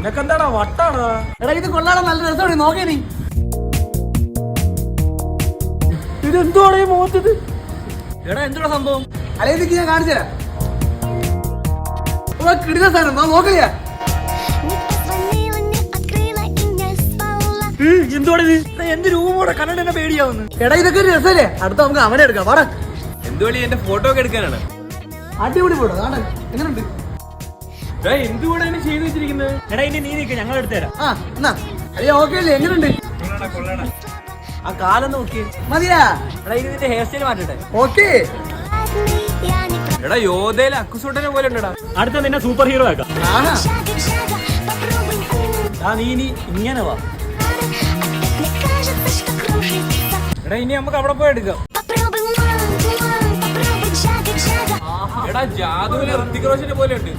നിനക്ക് എന്താടാ വട്ടാണ്? എടാ ഇത് കൊള്ളാടാ നല്ല രസമാണ് നോക്കേ നീ. ഇതെന്തുവാണ് ഈ മുഖത്തത് എടാ എന്തുവാ സംഭവം? അല്ലെ ഇതൊക്കെ ഞാൻ കാണിച്ചു തരാം. കിടുന്ന സാധനം നാ നോക്കില്ല എന്തോടെ എന്ത് രൂപോടെ കണ്ടിട്ട് എന്നെ പേടിയാവുന്നു എടാ ഇതൊക്കെ ഒരു രസമല്ലേ അടുത്ത നമുക്ക് അവനെ എടുക്കാം വാടാ. എന്തുവഴി എന്റെ ഫോട്ടോ ഒക്കെ എടുക്കാനാണ്? അടിപൊളി ഫോട്ടോ എങ്ങനെയുണ്ട് അടുത്ത നിന്നെ സൂപ്പർ ഹീറോ ഇങ്ങനെ വാ. എടാ ഇനി നമുക്ക് അവിടെ പോയി എടുക്കാം. എടാ ജാദുവിന് ഋത്തിക് റോഷന്റെ പോലെ ഉണ്ട്.